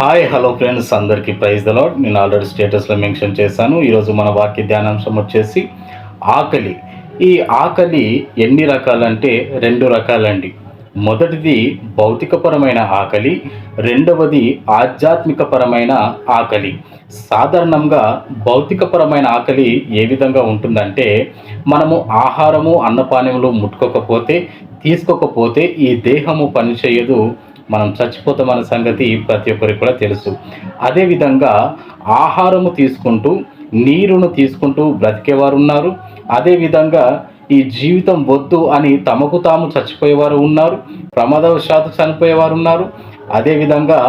Hi hello friends అందరికీ praise the Lord నేను already స్టేటస్లో మెన్షన్ చేశాను. ఈరోజు మన వాక్య ధ్యానాంశం వచ్చేసి ఆకలి. ఈ ఆకలి ఎన్ని రకాలంటే రెండు రకాలండి. మొదటిది భౌతికపరమైన ఆకలి రెండవది ఆధ్యాత్మికపరమైన ఆకలి. సాధారణంగా భౌతికపరమైన ఆకలి ఏ విధంగా ఉంటుందంటే మనము ఆహారము అన్నపానీయములు ముట్టుకోకపోతే తీసుకోకపోతే ఈ దేహము పనిచేయదు మనం చచ్చిపోతామన్న సంగతి ప్రతి ఒక్కరికి కూడా తెలుసు. అదేవిధంగా ఆహారము తీసుకుంటూ నీరును తీసుకుంటూ బ్రతికేవారు ఉన్నారు అదేవిధంగా ఈ జీవితం వద్దు అని తమకు తాము చచ్చిపోయేవారు ఉన్నారు ప్రమాదవశాత్తు చనిపోయేవారు ఉన్నారు అదేవిధంగా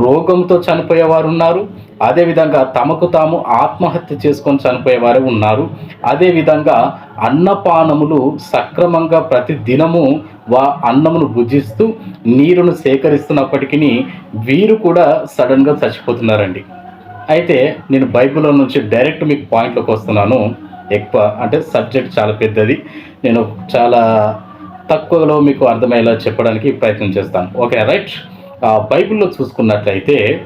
రోగంతో చనిపోయేవారు ఉన్నారు అదేవిధంగా తమకు తాము ఆత్మహత్య చేసుకొని చనిపోయేవారు ఉన్నారు అదేవిధంగా అన్నపానములు సక్రమంగా ప్రతి దినము వా అన్నమును భుజిస్తూ నీరును సేకరిస్తున్నప్పటికీ వీరు కూడా సడన్గా చచ్చిపోతున్నారండి. అయితే నేను బైబిల్లో నుంచి డైరెక్ట్ మీకు పాయింట్లోకి వస్తున్నాను. ఎక్కువ అంటే సబ్జెక్ట్ చాలా పెద్దది. నేను చాలా తక్కువలో మీకు అర్థమయ్యేలా చెప్పడానికి ప్రయత్నం చేస్తాను. Okay right? బైబిల్లో చూసుకున్నట్లయితే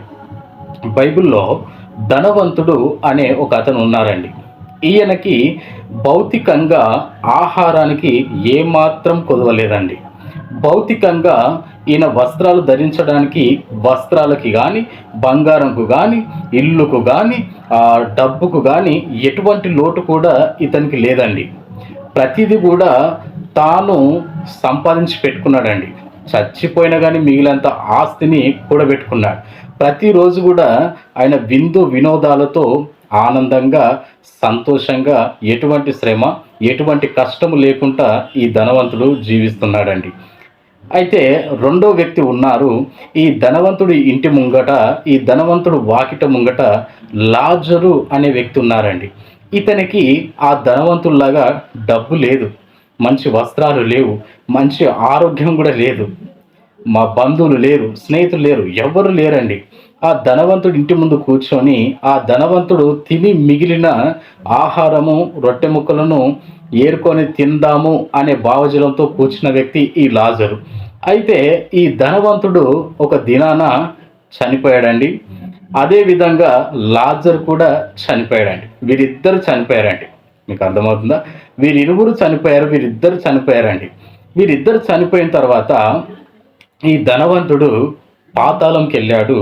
బైబిల్లో ధనవంతుడు అనే ఒక అతను ఉన్నారండి. ఈయనకి భౌతికంగా ఆహారానికి ఏమాత్రం కొదవలేదండి. భౌతికంగా ఈయన వస్త్రాలు ధరించడానికి వస్త్రాలకి కానీ బంగారంకు కానీ ఇల్లుకు కానీ డబ్బుకు కానీ ఎటువంటి లోటు కూడా ఇతనికి లేదండి. ప్రతిదీ కూడా తాను సంపాదించి పెట్టుకున్నాడండి. చచ్చిపోయినా కానీ మిగిలినంత ఆస్తిని కూడబెట్టుకున్నాడు ప్రతిరోజు కూడా ఆయన విందు వినోదాలతో ఆనందంగా సంతోషంగా ఎటువంటి శ్రమ ఎటువంటి కష్టము లేకుండా ఈ ధనవంతుడు జీవిస్తున్నాడండి. అయితే రెండో వ్యక్తి ఉన్నారు. ఈ ధనవంతుడి ఇంటి ముంగట ఈ ధనవంతుడు వాకిట ముంగట లాజరు అనే వ్యక్తి ఉన్నారండి. ఇతనికి ఆ ధనవంతుల్లాగా డబ్బు లేదు. మంచి వస్త్రాలు లేవు. మంచి ఆరోగ్యం కూడా లేదు. మా బంధువులు లేరు స్నేహితులు లేరు ఎవరు లేరండి. ఆ ధనవంతుడు ఇంటి ముందు కూర్చొని ఆ ధనవంతుడు తిని మిగిలిన ఆహారము రొట్టె ముక్కలను ఏరుకొని తిందాము అనే భావజలంతో కూర్చున్న వ్యక్తి ఈ లాజరు. అయితే ఈ ధనవంతుడు ఒక దినాన చనిపోయాడండి. అదేవిధంగా లాజర్ కూడా చనిపోయాడండి. వీరిద్దరు చనిపోయారండి. మీకు అర్థమవుతుందా? వీరిరువురు చనిపోయారు వీరిద్దరు చనిపోయారండి. వీరిద్దరు చనిపోయిన తర్వాత ఈ ధనవంతుడు పాతాళంకి వెళ్ళాడు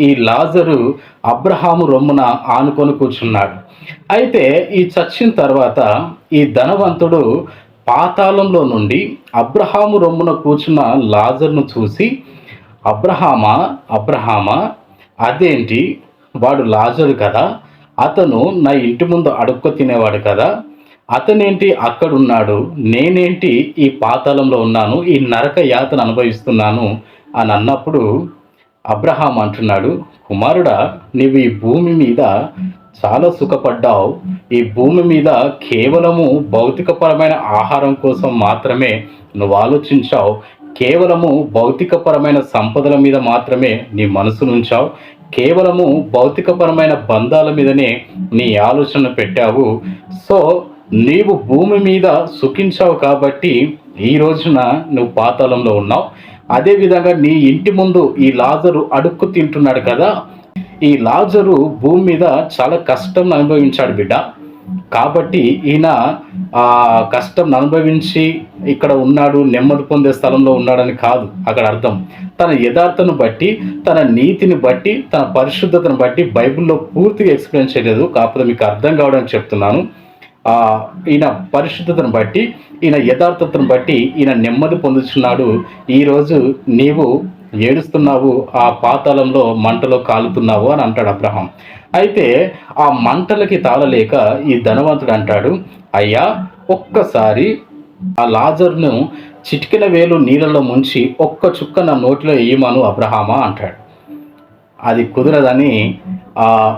ఈ లాజరు అబ్రహాము రొమ్మున ఆనుకొని కూర్చున్నాడు. అయితే ఈ చచ్చిన తర్వాత ఈ ధనవంతుడు పాతాళంలో నుండి అబ్రహాము రొమ్మున కూర్చున్న లాజర్ను చూసి అబ్రహామా అబ్రహామా అదేంటి? వాడు లాజరు కదా. అతను నా ఇంటి ముందు అడుక్కు తినేవాడు కదా. అతనేంటి అక్కడున్నాడు? నేనేంటి ఈ పాతాళంలో ఉన్నాను? ఈ నరక యాతను అనుభవిస్తున్నాను? అని అన్నప్పుడు అబ్రహాం అంటున్నాడు కుమారుడా నీవు ఈ భూమి మీద చాలా సుఖపడ్డావు. ఈ భూమి మీద కేవలము భౌతికపరమైన ఆహారం కోసం మాత్రమే నువ్వు ఆలోచించావు. కేవలము భౌతికపరమైన సంపదల మీద మాత్రమే నీ మనసు నుంచావు కేవలము భౌతికపరమైన బంధాల మీదనే నీ ఆలోచన పెట్టావు. సో నీవు భూమి మీద సుఖించావు కాబట్టి ఈ రోజున నువ్వు పాతాళంలో ఉన్నావు. అదేవిధంగా నీ ఇంటి ముందు ఈ లాజరు అడుక్కు తింటున్నాడు కదా ఈ లాజరు భూమి మీద చాలా కష్టం అనుభవించాడు బిడ్డ. కాబట్టి ఈయన ఆ కష్టం అనుభవించి ఇక్కడ ఉన్నాడు నెమ్మది పొందే స్థలంలో ఉన్నాడని కాదు అక్కడ అర్థం. తన యథార్థను బట్టి తన నీతిని బట్టి తన పరిశుద్ధతను బట్టి బైబిల్లో పూర్తిగా ఎక్స్ప్లెయిన్ చేయలేదు. కాకపోతే మీకు అర్థం కావడానికి చెప్తున్నాను. ఈయన పరిశుద్ధతను బట్టి ఈయన యథార్థతను బట్టి ఈయన నెమ్మది పొందుతున్నాడు ఈరోజు నీవు ఏడుస్తున్నావు ఆ పాతాళంలో మంటలో కాలుతున్నావు అని అంటాడు అబ్రహం. అయితే ఆ మంటలకి తాళలేక ఈ ధనవంతుడు అంటాడు అయ్యా ఒక్కసారి ఆ లాజర్ను చిటికిన వేలు నీళ్ళలో ముంచి ఒక్క చుక్క నా నోటిలో వేయమను అబ్రహామా అంటాడు. అది కుదరదని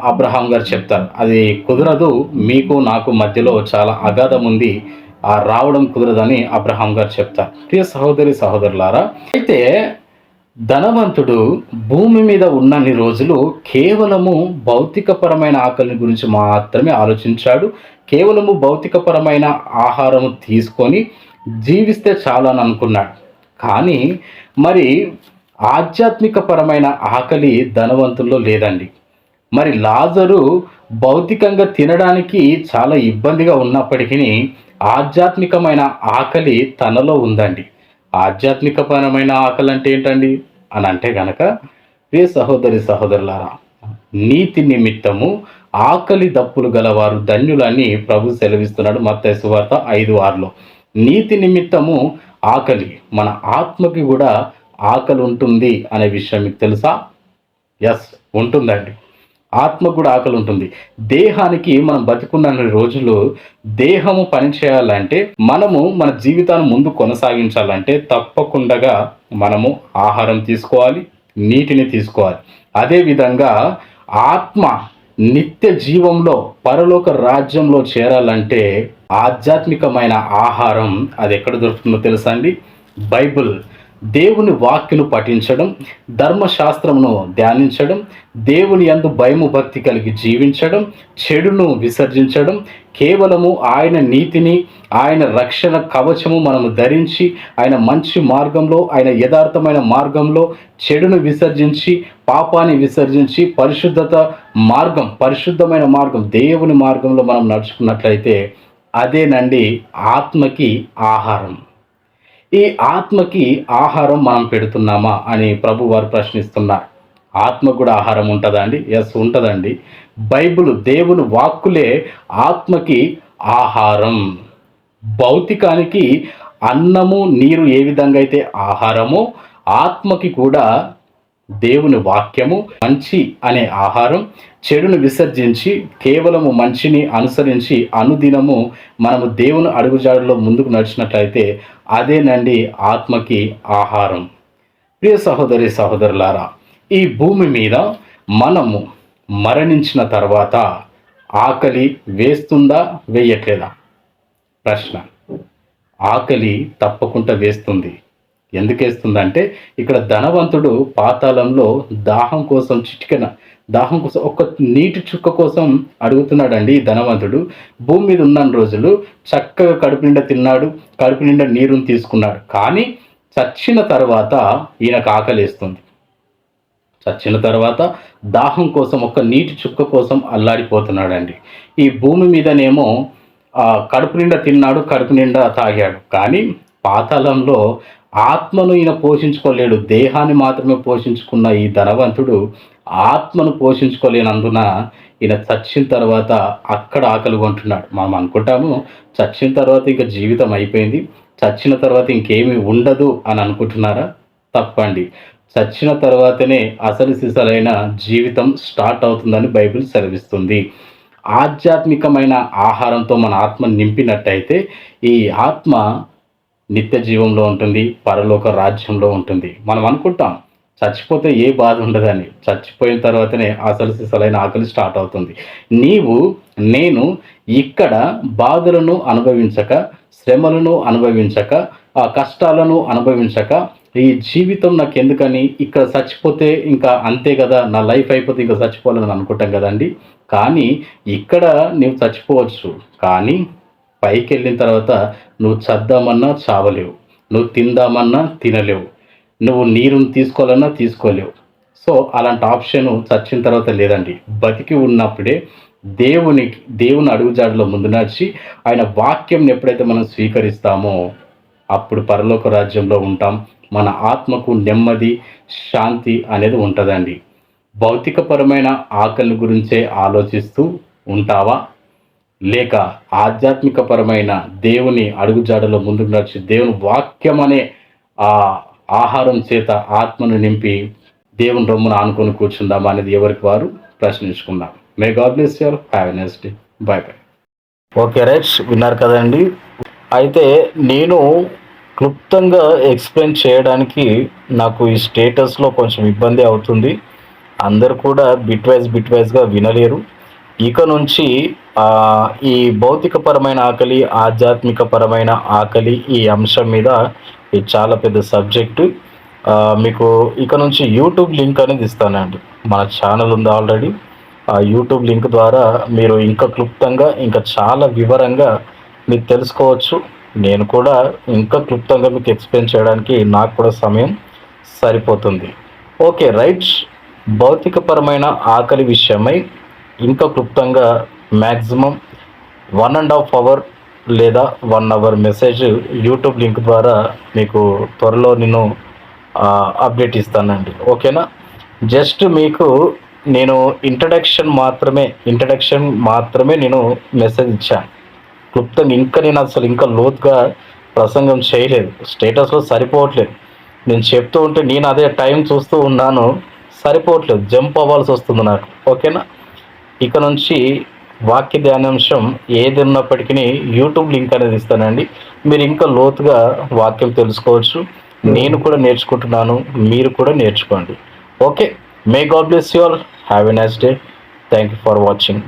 అబ్రహాం గారు చెప్తారు. అది కుదరదు మీకు నాకు మధ్యలో చాలా అగాధం ఉంది ఆ రావడం కుదరదని అబ్రహాం గారు చెప్తారు. ప్రియ సహోదరి సహోదరులారా అయితే ధనవంతుడు భూమి మీద ఉన్నన్ని రోజులు కేవలము భౌతికపరమైన ఆకలిని గురించి మాత్రమే ఆలోచించాడు. కేవలము భౌతికపరమైన ఆహారము తీసుకొని జీవిస్తే చాలు అని అనుకున్నాడు. కానీ మరి ఆధ్యాత్మికపరమైన ఆకలి ధనవంతుల్లో లేదండి. మరి లాజరు భౌతికంగా తినడానికి చాలా ఇబ్బందిగా ఉన్నప్పటికీ ఆధ్యాత్మికమైన ఆకలి తనలో ఉందండి. ఆధ్యాత్మికపరమైన ఆకలి అంటే ఏంటండి? అని అంటే గనక ప్రియ సహోదరి సహోదరులారా నీతి నిమిత్తము ఆకలి దప్పులు గలవారు ధన్యులని ప్రభు సెలవిస్తున్నాడు మత్త సువార్త ఐదు ఆరులో. నీతి నిమిత్తము ఆకలి మన ఆత్మకి కూడా ఆకలి ఉంటుంది అనే విషయం మీకు తెలుసా? ఎస్ ఉంటుందండి. ఆత్మ కూడా ఆకలి ఉంటుంది దేహానికి మనం బతికున్న రోజులు దేహము పని చేయాలంటే మనము మన జీవితాన్ని ముందు కొనసాగించాలంటే తప్పకుండా మనము ఆహారం తీసుకోవాలి నీటిని తీసుకోవాలి. అదేవిధంగా ఆత్మ నిత్య జీవంలో పరలోక రాజ్యంలో చేరాలంటే ఆధ్యాత్మికమైన ఆహారం అది ఎక్కడ దొరుకుతుందో తెలుసా అండి? బైబిల్ దేవుని వాక్యను పఠించడం ధర్మశాస్త్రమును ధ్యానించడం దేవుని యందు భయము భక్తి కలిగి జీవించడం చెడును విసర్జించడం కేవలము ఆయన నీతిని ఆయన రక్షణ కవచము మనము ధరించి ఆయన మంచి మార్గంలో ఆయన యథార్థమైన మార్గంలో చెడును విసర్జించి పాపాన్ని విసర్జించి పరిశుద్ధత మార్గం పరిశుద్ధమైన మార్గం దేవుని మార్గంలో మనం నడుచుకున్నట్లయితే అదేనండి ఆత్మకి ఆహారం. ఈ ఆత్మకి ఆహారం మనం పెడుతున్నామా అని ప్రభు వారు ప్రశ్నిస్తున్నారు. ఆత్మ కూడా ఆహారం ఉంటుందా అండి? ఎస్ ఉంటుందండి బైబుల్ దేవుని వాక్కులే ఆత్మకి ఆహారం. భౌతికానికి అన్నము నీరు ఏ విధంగా అయితే ఆహారమో ఆత్మకి కూడా దేవుని వాక్యము మంచి అనే ఆహారం చెడును విసర్జించి కేవలము మంచిని అనుసరించి అనుదినము మనము దేవుని అడుగుజాడులో ముందుకు నడిచినట్లయితే అదేనండి ఆత్మకి ఆహారం. ప్రియ సహోదరి సహోదరులారా ఈ భూమి మీద మనము మరణించిన తర్వాత ఆకలి వేస్తుందా వేయట్లేదా? ప్రశ్న. ఆకలి తప్పకుండా వేస్తుంది. ఎందుకేస్తుందంటే ఇక్కడ ధనవంతుడు పాతాళంలో దాహం కోసం చిటికెన దాహం కోసం ఒక నీటి చుక్క కోసం అడుగుతున్నాడండి ఈ ధనవంతుడు. భూమి మీద ఉన్న రోజులు చక్కగా కడుపు నిండా తిన్నాడు కడుపు నిండా నీరుని తీసుకున్నాడు. కానీ చచ్చిన తర్వాత ఈయనకు ఆకలేస్తుంది. చచ్చిన తర్వాత దాహం కోసం ఒక నీటి చుక్క కోసం అల్లాడిపోతున్నాడండి. ఈ భూమి మీదనేమో కడుపు నిండా తిన్నాడు కడుపు నిండా తాగాడు. కానీ పాతాళంలో ఆత్మను ఈయన పోషించుకోలేడు దేహాన్ని మాత్రమే పోషించుకున్న ఈ ధనవంతుడు ఆత్మను పోషించుకోలేనందున ఈయన చచ్చిన తర్వాత అక్కడ ఆకలి కొంటున్నాడు. మనం అనుకుంటాము చచ్చిన తర్వాత ఇంకా జీవితం అయిపోయింది. చచ్చిన తర్వాత ఇంకేమీ ఉండదు అని అనుకుంటున్నారా? తప్పండి. చచ్చిన తర్వాతనే అసలు సిసలైన జీవితం స్టార్ట్ అవుతుందని బైబిల్ సెలవిస్తుంది. ఆధ్యాత్మికమైన ఆహారంతో మన ఆత్మ నింపినట్టయితే ఈ ఆత్మ నిత్య జీవంలో ఉంటుంది పరలోక రాజ్యంలో ఉంటుంది. మనం అనుకుంటాం చచ్చిపోతే ఏ బాధ ఉండదని. చచ్చిపోయిన తర్వాతనే అసలు సిసలైన ఆకలి స్టార్ట్ అవుతుంది. నీవు నేను ఇక్కడ బాధలను అనుభవించక శ్రమలను అనుభవించక ఆ కష్టాలను అనుభవించక ఈ జీవితం నాకు ఎందుకని ఇక్కడ చచ్చిపోతే ఇంకా అంతే కదా నా లైఫ్ అయిపోతే ఇంకా చచ్చిపోవాలని అనుకుంటాం కదండి. కానీ ఇక్కడ నీవు చచ్చిపోవచ్చు. కానీ పైకి వెళ్ళిన తర్వాత నువ్వు చద్దామన్నా చావలేవు. నువ్వు తిందామన్నా తినలేవు. నువ్వు నీరుని తీసుకోవాలన్నా తీసుకోలేవు. సో అలాంటి ఆప్షన్ చచ్చిన తర్వాత లేదండి. బతికి ఉన్నప్పుడే దేవుని దేవుని అడుగుజాడలో ముందు నడిచి ఆయన వాక్యంని ఎప్పుడైతే మనం స్వీకరిస్తామో అప్పుడు పరలోక రాజ్యంలో ఉంటాం. మన ఆత్మకు నెమ్మది శాంతి అనేది ఉంటుందండి. భౌతికపరమైన ఆకలి గురించే ఆలోచిస్తూ ఉంటావా? లేక ఆధ్యాత్మికపరమైన దేవుని అడుగుజాడలో ముందుకు నడిచి దేవుని వాక్యం అనే ఆ ఆహారం చేత ఆత్మను నింపి దేవుని రొమ్మును ఆనుకొని కూర్చుందామా అనేది ఎవరికి వారు ప్రశ్నించుకుందాం. May God bless your have next day bye bye okay rights విన్నారు కదండి? అయితే నేను క్లుప్తంగా ఎక్స్ప్లెయిన్ చేయడానికి నాకు ఈ స్టేటస్లో కొంచెం ఇబ్బంది అవుతుంది. అందరు కూడా బిట్ వైజ్ బిట్ వైజ్గా వినలేరు. ఇక నుంచి ఈ భౌతికపరమైన ఆకలి ఆధ్యాత్మికపరమైన ఆకలి ఈ అంశం మీద ఇది చాలా పెద్ద సబ్జెక్టు. మీకు ఇక నుంచి యూట్యూబ్ లింక్ అనేది ఇస్తానండి. మన ఛానల్ ఉంది ఆల్రెడీ. ఆ యూట్యూబ్ లింక్ ద్వారా మీరు ఇంకా క్లుప్తంగా ఇంకా చాలా వివరంగా మీరు తెలుసుకోవచ్చు. నేను కూడా ఇంకా క్లుప్తంగా మీకు ఎక్స్ప్లెయిన్ చేయడానికి నాకు కూడా సమయం సరిపోతుంది. ఓకే రైట్ భౌతికపరమైన ఆకలి విషయమై ఇంకా క్లుప్తంగా maximum one and half hour లేదా one hour message YouTube link ద్వారా మీకు త్వరలో నేను అప్డేట్ ఇస్తానండి. ఓకేనా? జస్ట్ మీకు నేను ఇంట్రడక్షన్ మాత్రమే ఇంట్రడక్షన్ మాత్రమే నేను మెసేజ్ ఇచ్చాను. క్లుప్తం ఇంకా నేను అసలు ఇంకా లోతుగా ప్రసంగం చేయలేదు. స్టేటస్లో సరిపోవట్లేదు. నేను చెప్తూ ఉంటే నేను అదే టైం చూస్తూ ఉన్నాను. సరిపోవట్లేదు. జంప్ అవ్వాల్సి వస్తుంది నాకు. ఓకేనా? ఇక నుంచి వాక్య ధ్యానాంశం ఏది ఉన్నప్పటికీ యూట్యూబ్ లింక్ అనేది ఇస్తానండి. మీరు ఇంకా లోతుగా వాక్యం తెలుసుకోవచ్చు. నేను కూడా నేర్చుకుంటున్నాను. మీరు కూడా నేర్చుకోండి. Okay. May God bless you all have a nice day thank you for watching